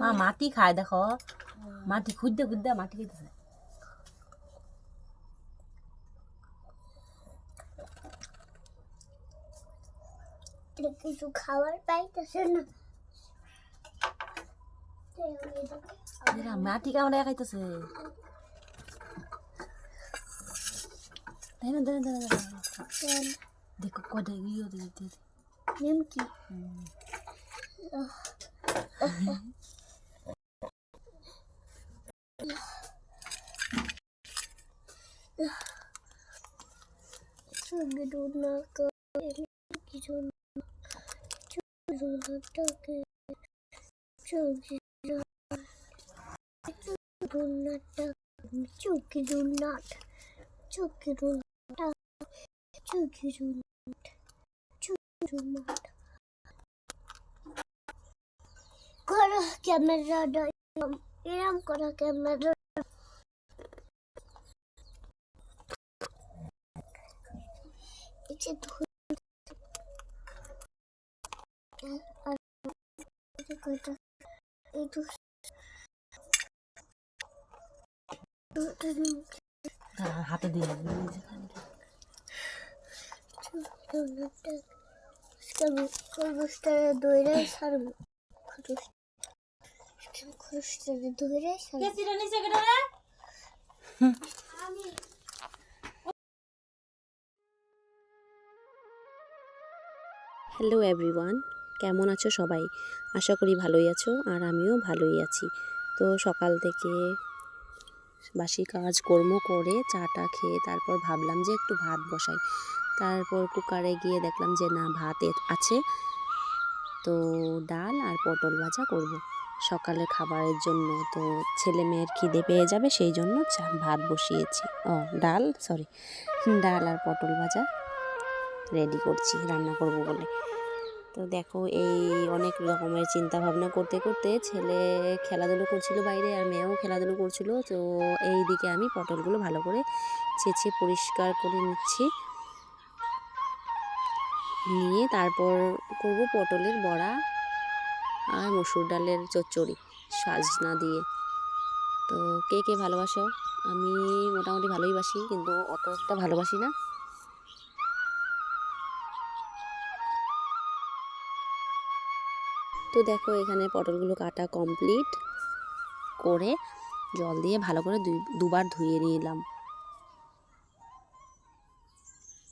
মা মাটি খায় দেখো। মাটি খুঁজতে খুঁজতে মাটি খেতেছে। কিছু খাবার পাইতেছে না। মাটি কামড়ে খাইতেছে? দেন দেন। দেন। দেখো কটা ইয়ে দিয়ে নিমকি কিছু চুকি চুকি চুকি এরম করো ক্যামেরা এই যে ধুয়ে আর এই কয়টা এই দু দুটো হাতে দিয়ে হ্যালো এভরিওয়ান, কেমন আছো সবাই? আশা করি ভালোই আছো আর আমিও ভালোই আছি। তো সকাল থেকে বাসি কাজ কর্ম করে চাটা খেয়ে তারপর ভাবলাম যে একটু ভাত বসাই। তারপর কুকারে গিয়ে দেখলাম যে না, ভাত আছে। তো ডাল আর পটল ভাজা করব। সকালে খাবারের জন্য তো ছেলে মেয়ের খিদে পেয়ে যাবে, সেই জন্য ভাত বসিয়েছি। ও, ডাল? সরি ডাল আর পটল ভাজা রেডি করছি, রান্না করব বলে। তো দেখো, এই অনেক রকমের চিন্তা ভাবনা করতে করতে ছেলে খেলাধুলো করছিল বাইরে আর মেয়েও খেলাধুলো করছিল। তো এই দিকে আমি পটলগুলো ভালো করে ছেঁচে পরিষ্কার করে নিচ্ছি। নিয়ে তারপর করব পটলের বড়া আর মসুর ডালের চচ্চড়ি সাজনা দিয়ে। তো কে কে ভালোবাসো? আমি মোটামুটি ভালোই বাসি, কিন্তু অত একটা ভালোবাসি না। তো দেখো, এখানে পটলগুলো কাটা কমপ্লিট করে জল দিয়ে ভালো করে দুবার ধুয়ে নিলাম।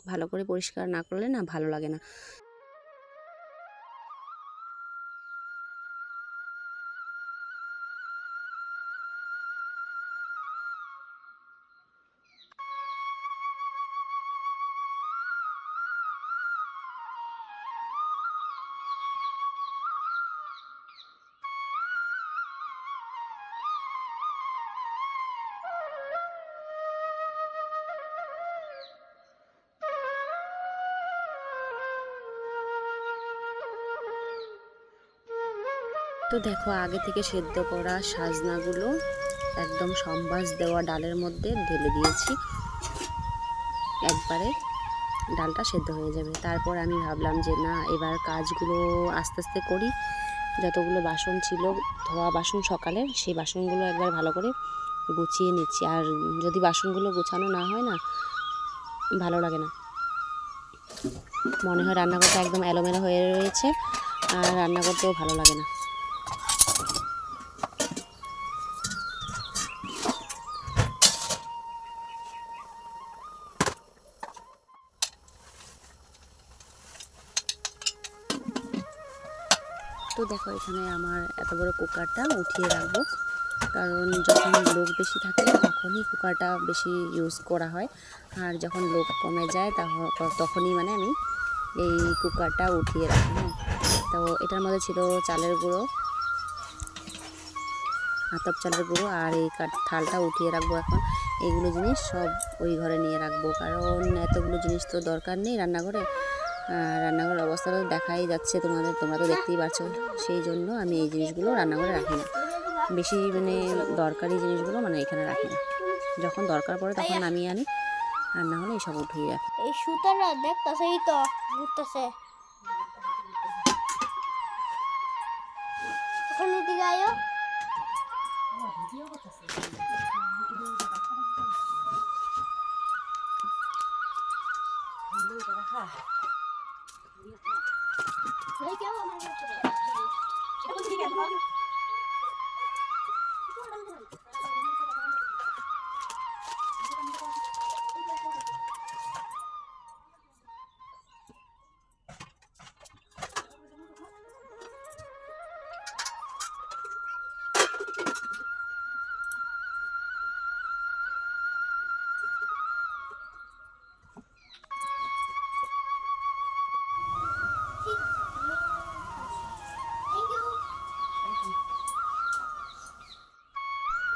ভালো করে পরিষ্কার না করলে না ভালো লাগে না। তো দেখো, আগে থেকে সেদ্ধ করা সাজনাগুলো একদম সম্বাস দেওয়া ডালের মধ্যে ঢেলে দিয়েছি। একবারে ডালটা সেদ্ধ হয়ে যাবে। তারপর আমি ভাবলাম যে, না, এবার কাজগুলো আস্তে আস্তে করি। যতগুলো বাসন ছিল, ধোয়া বাসন সকালে, সেই বাসনগুলো একবার ভালো করে গুছিয়ে নিচ্ছি। আর যদি বাসনগুলো গোছানো না হয় না, ভালো লাগে না। মনে হয় রান্নাঘরটা একদম এলোমেলো হয়ে রয়েছে, আর রান্না করতেও ভালো লাগে না। দেখো, এখানে আমার এত বড় কুকারটা উঠিয়ে রাখব। কারণ যখন লোক বেশি থাকে তখনই কুকারটা বেশি ইউজ করা হয়। আর যখন লোক কমে যায় তখ- তখনই মানে আমি এই কুকারটা উঠিয়ে রাখি হ্যাঁ। তো এটার মধ্যে ছিল চালের গুঁড়ো, আতপ চালের গুঁড়ো, আর এই থালটা উঠিয়ে রাখব এখন। এইগুলো জিনিস সব ওই ঘরে নিয়ে রাখব। কারণ এতগুলো জিনিস তো দরকার নেই রান্নাঘরে। রান্নাঘরের অবস্থা তো দেখাই যাচ্ছে তোমাদের তোমরা তো দেখতেই পারছ। সেই জন্য আমি এই জিনিসগুলো রান্নাঘরে রাখি না। বেশি মানে দরকারি জিনিসগুলো মানে এখানে রাখি না। যখন দরকার পড়ে তখন নামিয়ে আনি আর না হলে এইসব উঠিয়ে রাখি। এই সুতারা দেখতেছে এই তো ঘুরতেছে। ওখানে দিকে আয়ো। হ্যাঁ। হয়ে যাও আমার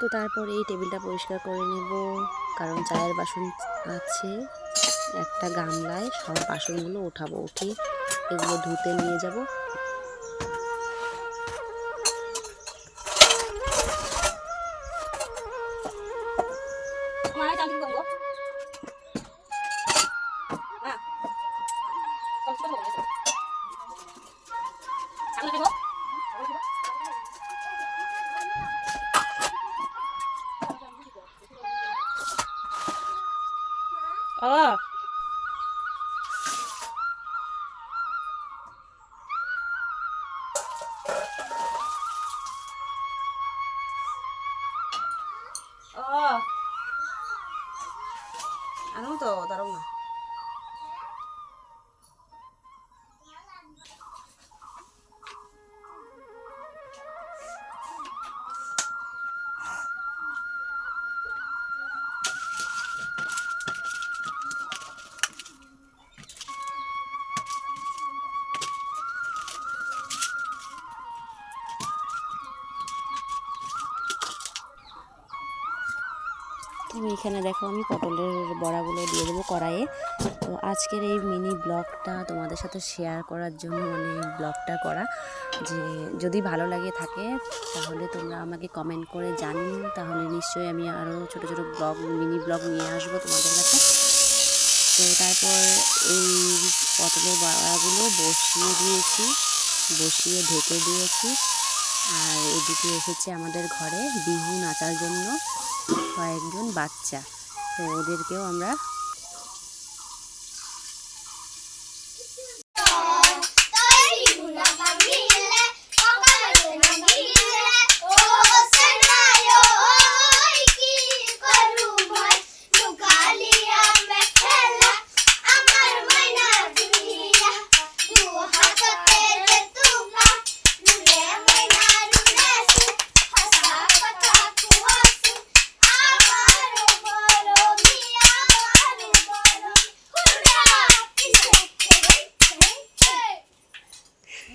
তো তারপর এই টেবিলটা পরিষ্কার করে নেব। কারণ চায়ের বাসন আছে, একটা গামলায় সব বাসনগুলো ওঠাবো উঠে এগুলো ধুতে নিয়ে যাব। এখানে দেখো, আমি পটলের বড়াগুলো দিয়ে দেবো কড়াইয়ে। তো আজকের এই মিনি ব্লগটা তোমাদের সাথে শেয়ার করার জন্য মানে ব্লগটা করা। যে যদি ভালো লাগে থাকে, তাহলে তোমরা আমাকে কমেন্ট করে জানিও। তাহলে নিশ্চয়ই আমি আরও ছোটো ছোটো ব্লগ, মিনি ব্লগ নিয়ে আসব তোমাদের কাছে। তো তারপর এই পটলের বড়াগুলো বসিয়ে দিয়েছি, বসিয়ে ঢেকে দিয়েছি। আর এদিকে এসেছে আমাদের ঘরে বিহু নাচার জন্য। কয়েকজন বাচ্চা। তো ওদেরকেও আমরা